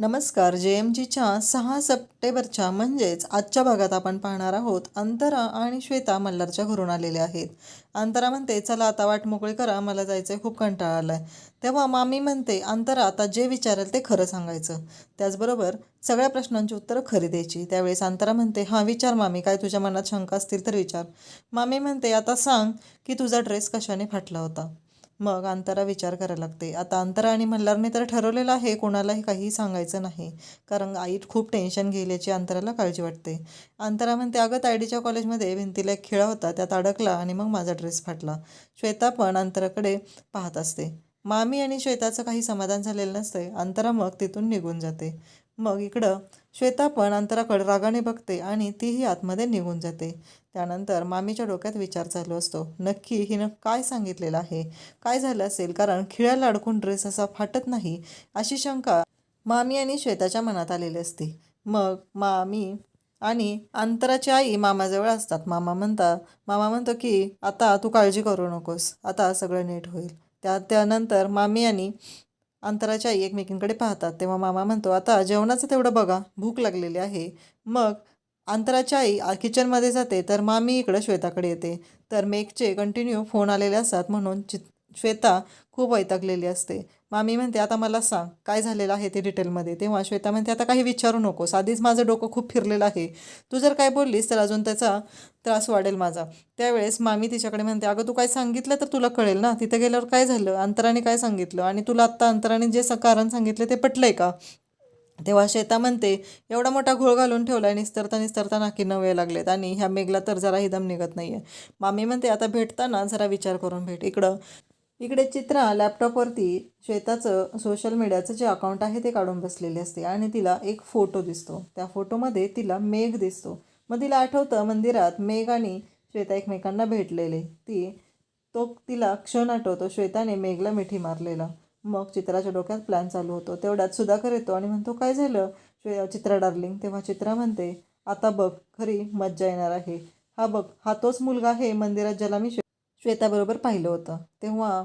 नमस्कार जे एम जीच्या सहा सप्टेंबरच्या म्हणजेच आजच्या भागात आपण पाहणार आहोत अंतरा आणि श्वेता मल्हारच्या घरून आलेल्या आहेत. अंतरा म्हणते चला आता वाट मोकळी करा मला जायचं आहे खूप कंटाळा आला आहे तेव्हा मामी म्हणते अंतरा आता जे विचारेल ते खरं सांगायचं. त्याचबरोबर सगळ्या प्रश्नांची उत्तरं खरी द्यायची. त्यावेळेस अंतरा म्हणते हां विचार मामी काय तुझ्या मनात शंका असतील तर विचार. मामी म्हणते आता सांग की तुझा ड्रेस कशाने फाटला होता? मग अंतरा विचार करायला लागते. आता अंतरा आणि मल्हारने तर ठरवलेलं आहे कोणालाही काही सांगायचं नाही. कारण आई खूप टेन्शन घेईल याची अंतराला काळजी वाटते. अंतरा म्हणते अगं तायडीच्या कॉलेजमध्ये भिंतीला एक खिळा होता त्यात अडकला आणि मग माझा ड्रेस फाटला. श्वेता पण अंतराकडे पाहत असते. मामी आणि श्वेताचं काही समाधान झालेलं नसते अंतरा मग तिथून निघून जाते. मग इकडं श्वेता पण अंतराकडे रागाने बघते आणि तीही आतमध्ये निघून जाते. त्यानंतर मामीच्या डोक्यात विचार चालू असतो. नक्की हिनं काय सांगितलेलं आहे? काय झालं असेल? कारण खिळ्याला अडकून ड्रेस असा फाटत नाही अशी शंका मामी आणि श्वेताच्या मनात आलेली असते. मग मामी आणि अंतराची आई मामाजवळ असतात. मामा म्हणतात मामा म्हणतो की आता तू काळजी करू नकोस. आता सगळं नीट होईल. त्या त्यानंतर मामी आणि अंतराच्या आई एकमेकींकडे पाहतात. तेव्हा मामा म्हणतो आता जेवणाचं तेवढं बघा. भूक लागलेली आहे. मग अंतराची आई किचनमध्ये जाते. तर मामी इकडं श्वेताकडे येते. तर मेकचे कंटिन्यू फोन आलेले असतात म्हणून चित श्वेता खूप वैतागलेली असते. मामी म्हणते आता मला सांग काय झालेलं आहे ते डिटेलमध्ये? तेव्हा श्वेता म्हणते आता काही विचारू नकोस आधीच माझं डोकं खूप फिरलेलं आहे. तू जर काय बोललीस तर अजून त्याचा त्रास वाढेल माझा. त्यावेळेस मामी तिच्याकडे म्हणते अगं तू काय सांगितलं तर तुला कळेल ना? तिथे गेल्यावर काय झालं? अंतराने काय सांगितलं? आणि तुला आत्ता अंतराने जे स- कारण सांगितलं ते पटलंय का? तेव्हा श्वेता म्हणते एवढा मोठा घोळ घालून ठेवला आहे निस्तरता निस्तरता नाकी नवे लागलेत आणि ह्या मेघला तर जराही दम निघत नाही आहे मामी म्हणते आता भेटताना जरा विचार करून भेट इकडं. इकडे चित्रा लॅपटॉपवरती श्वेताचं सोशल मीडियाचं जे अकाउंट आहे ते काढून बसलेले असते आणि तिला एक फोटो दिसतो. त्या फोटोमध्ये तिला मेघ दिसतो. मग तिला आठवतं मंदिरात मेघ आणि श्वेता एकमेकांना भेटलेले. ती तो तिला क्षण आठवतो श्वेताने मेघला मिठी मारलेला. मग चित्राच्या डोक्यात प्लॅन चालू होतो. तेवढ्यात सुधाकर येतो आणि म्हणतो काय झालं? श्वे चित्रा डार्लिंग तेव्हा चित्रा म्हणते आता बघ खरी मज्जा येणार आहे. हा बघ हा तोच मुलगा आहे मंदिरात ज्याला मी श्वेताबरोबर पाहिलं होतं. तेव्हा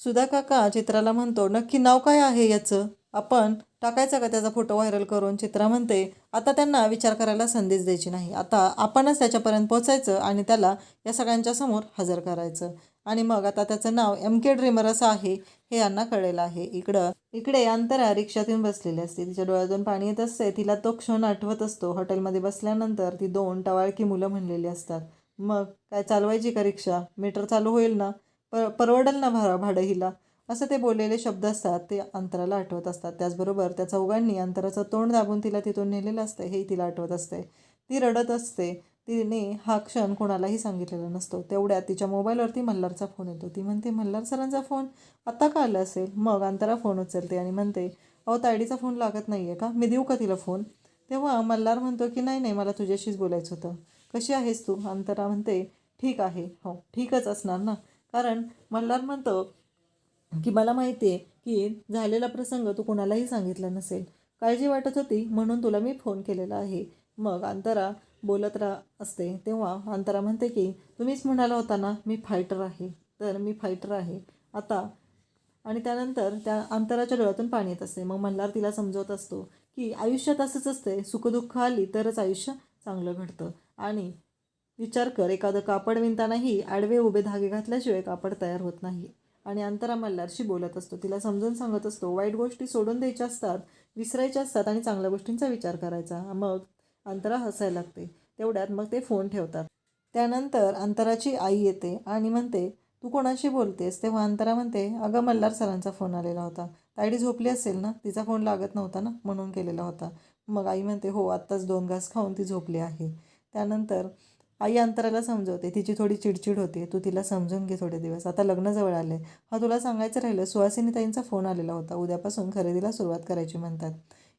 सुधा काका चित्राला म्हणतो नक्की नाव काय आहे याचं? आपण टाकायचा का त्याचा फोटो व्हायरल करून? चित्रा म्हणते आता त्यांना विचार करायला संदेश द्यायची नाही. आता आपणच त्याच्यापर्यंत पोचायचं आणि त्याला या सगळ्यांच्या समोर हजर करायचं. आणि मग आता त्याचं नाव एम के ड्रीमर असं आहे हे यांना कळलेलं आहे. इकडं इकडे अंतरा रिक्षातून बसलेली असते. तिच्या डोळ्यातून पाणी येत असते. तिला तो क्षण आठवत असतो. हॉटेलमध्ये बसल्यानंतर ती दोन टवाळकी मुलं म्हणलेली असतात. मग काय चालवायची का रिक्षा? मीटर चालू होईल ना? पर परवडेल ना भा भाडं हिला? असं ते बोललेले शब्द असतात ते अंतराला आठवत असतात. त्याचबरोबर त्या चौघांनी अंतराचं तोंड दाबून तिला तिथून नेलेलं असतं हेही तिला आठवत असते. ती रडत असते. तिने हा क्षण कोणालाही सांगितलेला नसतो. तेवढ्यात तिच्या मोबाईलवरती मल्हारचा फोन येतो. ती म्हणते मल्हार सरांचा फोन? आत्ता का आला असेल? मग अंतरा फोन उचलते आणि म्हणते अहो तायडीचा फोन लागत नाही आहे का? मी देऊ का तिला फोन? तेव्हा मल्हार म्हणतो की नाही नाही मला तुझ्याशीच बोलायचं होतं. कशी आहेस तू? अंतरा म्हणते ठीक आहे. हो ठीकच असणार ना? कारण मल्हार म्हणतो की मला माहिती आहे की झालेला प्रसंग तू कोणालाही सांगितला नसेल. काळजी वाटत होती म्हणून तुला मी फोन केलेला आहे. मग अंतरा बोलत रा असते. तेव्हा अंतरा म्हणते की तुम्हीच म्हणाला होता ना मी फायटर आहे. तर मी फायटर आहे. आता आणि त्यानंतर त्या अंतराच्या डोळ्यातून पाणी येत असते. मग मल्हार तिला समजवत असतो की आयुष्यात असंच असते सुखदुःख आली तरच आयुष्य चांगलं घडतं. आणि विचार कर एखादं कापड विणतानाही आडवे उभे धागे घातल्याशिवाय कापड तयार होत नाही. आणि अंतरा मल्हारशी बोलत असतो. तिला समजून सांगत असतो वाईट गोष्टी सोडून द्यायच्या असतात विसरायच्या असतात आणि चांगल्या गोष्टींचा विचार करायचा. मग अंतरा हसायला लागते. तेवढ्यात मग ते फोन ठेवतात. त्यानंतर अंतराची आई येते आणि म्हणते तू कोणाशी बोलतेस? तेव्हा अंतरा म्हणते अगं मल्हार सरांचा फोन आलेला होता. तायडी झोपली असेल ना? तिचा फोन लागत नव्हता ना? म्हणून केलेला होता. मग आई म्हणते हो आत्ताच दोन घास खाऊन ती झोपली आहे. त्यानंतर आई अंतराला समजवते. तिची थोडी चिडचिड होते. तू तिला समजून घे थोडे दिवस. आता लग्न जवळ आले हा तुला सांगायचं राहिलं सुहासिनी ताईंचा फोन आलेला होता. उद्यापासून खरेदीला सुरुवात करायची म्हणतात.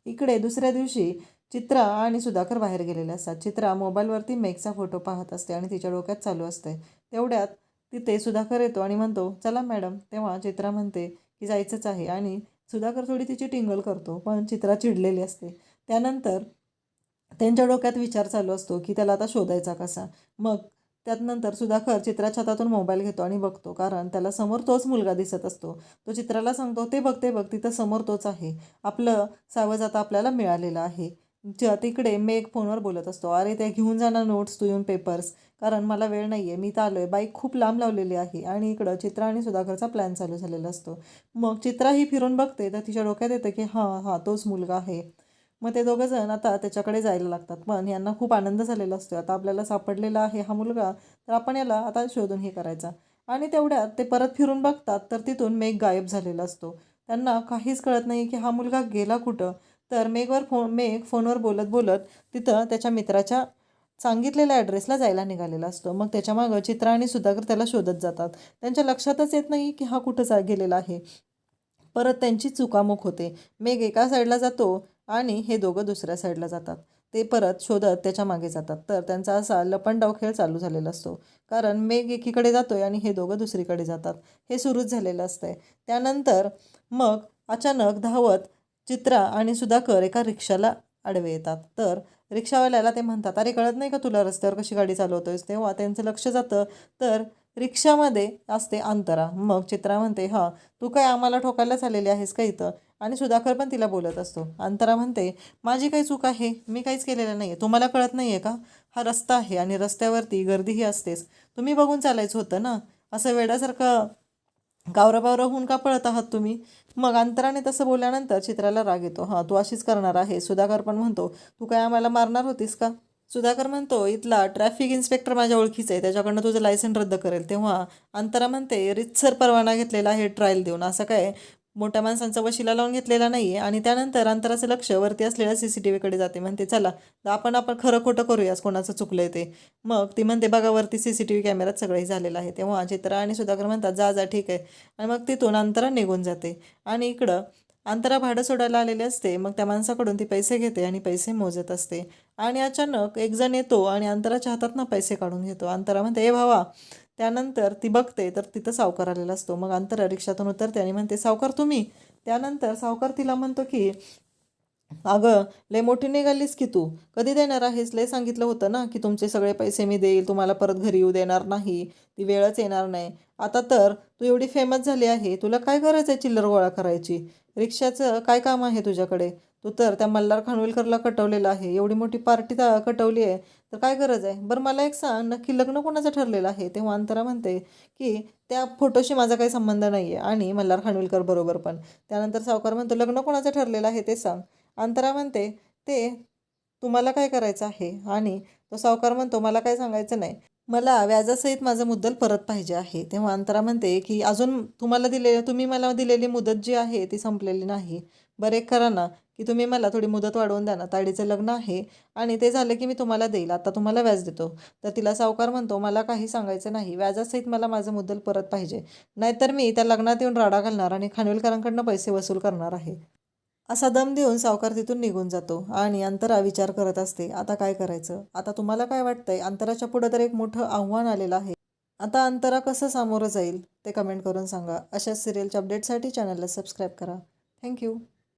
इकडे दुसऱ्या दिवशी चित्रा आणि सुधाकर बाहेर गेलेले असतात. चित्रा मोबाईलवरती मेघचा फोटो पाहत असते आणि तिच्या डोक्यात चालू असते. तेवढ्यात तिथे सुधाकर येतो आणि म्हणतो चला मॅडम. तेव्हा चित्रा म्हणते की जायचंच आहे. आणि सुधाकर थोडी तिची टिंगल करतो पण चित्रा चिडलेली असते. त्यानंतर त्यांच्या डोक्यात विचार चालू असतो की त्याला आता शोधायचा कसा. मग त्यात नंतर सुधाकर चित्राच्या हातातून मोबाईल घेतो आणि बघतो कारण त्याला समोर तोच मुलगा दिसत असतो. तो चित्राला सांगतो ते बघते बघ तिथं समोर तोच आहे. आपलं सावज आता आपल्याला मिळालेलं आहे. तिकडे मेघ फोनवर बोलत असतो अरे ते घेऊन जाणार नोट्स तू येऊन पेपर्स. कारण मला वेळ नाही आहे मी तर आलो आहे बाईक खूप लांब लावलेली आहे आणि इकडं चित्रा आणि सुधाकरचा प्लॅन चालू झालेला असतो. मग चित्रा ही फिरून बघते तर तिच्या डोक्यात येतं की हां हां तोच मुलगा आहे. मग ते दोघंजण आता त्याच्याकडे जायला लागतात. पण यांना खूप आनंद झालेला असतो आता आपल्याला सापडलेला आहे हा मुलगा तर आपण याला आता शोधून हे करायचा. आणि तेवढ्यात ते परत फिरून बघतात तर तिथून मेघ गायब झालेला असतो. त्यांना काहीच कळत नाही की हा मुलगा गेला कुठं. तर मेघवर फोन मेघ फोनवर बोलत बोलत तिथं त्याच्या मित्राच्या सांगितलेल्या ॲड्रेसला जायला निघालेला असतो. मग त्याच्या मागं चित्रा आणि सुधाकर त्याला शोधत जातात. त्यांच्या लक्षातच येत नाही की हा कुठं जा गेलेला आहे. परत त्यांची चुकामुक होते. मेघ एका साईडला जातो आणि हे दोघं दुसऱ्या साईडला जातात. ते परत शोधत त्याच्यामागे जातात. तर त्यांचा असा लपंडाव खेळ चालू झालेला असतो. कारण मेघ एकीकडे जातोय आणि हे दोघं दुसरीकडे जातात. हे सुरूच झालेलं असतंय. त्यानंतर मग अचानक धावत चित्रा आणि सुधाकर एका रिक्षाला आडवे येतात. तर रिक्षावाल्याला ते म्हणतात अरे कळत नाही का तुला रस्त्यावर कशी गाडी चालवतोयस? तेव्हा त्यांचं लक्ष जातं. तर रिक्षामध्ये असते अंतरा. मग चित्रा म्हणते हां तू काय आम्हाला ठोकायलाच आलेली आहेस का इथं? आणि सुधाकर पण तिला बोलत असतो. अंतरा म्हणते माझी काही चूक आहे. मी काहीच केलेलं नाही आहे तुम्हाला कळत नाही आहे का? हा रस्ता आहे आणि रस्त्यावरती गर्दीही असतेच. तुम्ही बघून चालायचं होतं ना? असं वेड्यासारखं गावराबावरा होऊन का पळत आहात तुम्ही? मग अंतराने तसं बोलल्यानंतर चित्राला राग येतो. हां तू अशीच करणार आहे. सुधाकर पण म्हणतो तू काय आम्हाला मारणार होतीस का? सुधाकर म्हणतो इथला ट्रॅफिक इन्स्पेक्टर माझ्या ओळखीचा आहे. त्याच्याकडनं तुझं लायसन रद्द करेल. तेव्हा अंतरा म्हणते रितसर परवाना घेतलेला आहे. ट्रायल देऊन. असं काय? मोठ्या माणसांचा वशिला लावून घेतलेला नाही आहे आणि त्यानंतर अंतराचं लक्ष वरती असलेल्या सी सी टी व्हीकडे जाते. म्हणते चला आपण आपण खरं खोटं करूयास कोणाचं चुकलंय ते. मग ती म्हणते बघा वरती सी सी टी व्ही कॅमेऱ्यात सगळंही झालेलं आहे. तेव्हा चित्रा आणि सुधाकर म्हणतात जा जा ठीक आहे. आणि मग तिथून अंतरा निघून जाते. आणि इकडं अंतरा भाडं सोडायला आलेले असते. मग त्या माणसाकडून ती पैसे घेते आणि पैसे मोजत असते. आणि अचानक एकजण येतो आणि अंतराच्या हातातनं पैसे काढून घेतो. अंतरा म्हणते ए भावा त्यानंतर ती बघते तर तिथं सावकार आलेला असतो. मग अंतरा रिक्षातून उतरते आणि म्हणते सावकार तुम्ही? त्यानंतर सावकार तिला म्हणतो की अगं लय मोठी निघालीस की तू. कधी देणार आहेस? लय सांगितलं होतं ना की तुमचे सगळे पैसे मी देईल तुम्हाला परत घरी येऊ देणार नाही ती वेळच येणार नाही. आता तर तू एवढी फेमस झाली आहे तुला काय गरज आहे चिल्लर गोळा करायची? रिक्षाचं काय काम आहे तुझ्याकडे? तू तर त्या मल्हार खानविलकरला कटवलेलं आहे. एवढी मोठी पार्टी ता कटवली आहे. तर काय गरज आहे? बरं मला एक सांग. नक्की लग्न कोणाचं ठरलेलं आहे? तेव्हा अंतरा म्हणते की त्या फोटोशी माझा काही संबंध नाही आहे आणि मल्हार खानविलकर बरोबर पण. त्यानंतर सावकार म्हणतो लग्न कोणाचं ठरलेलं आहे ते सांग. अंतरा म्हणते ते तुम्हाला काय करायचं आहे? आणि तो सावकार म्हणतो मला काय सांगायचं नाही. मला व्याजासहित माझं मुद्दल परत पाहिजे आहे. तेव्हा अंतरा म्हणते की अजून तुम्हाला दिले तुम्ही मला दिलेली मुदत जी आहे ती संपलेली नाही. बरं एक करा ना की तुम्ही मला थोडी मुदत वाढवून द्या ना. ताडीचं लग्न आहे आणि ते झालं की मी तुम्हाला देईल. आता तुम्हाला व्याज देतो. तर तिला सावकार म्हणतो मला काही सांगायचं नाही. व्याजासहित मला माझं मुद्दल परत पाहिजे. नाहीतर मी त्या लग्नात येऊन राडा घालणार आणि खानविलकरांकडनं पैसे वसूल करणार आहे. असा दम देऊन सावकार तिथून निघून जातो आणि अंतरा विचार करत असते आता काय करायचं? आता तुम्हाला काय वाटतंय? अंतराच्या पुढं तर एक मोठं आव्हान आलेलं आहे. आता अंतरा कसं सामोरं जाईल? ते कमेंट करून सांगा. अशाच सिरियलच्या अपडेटसाठी चॅनलला सबस्क्राईब करा. थँक्यू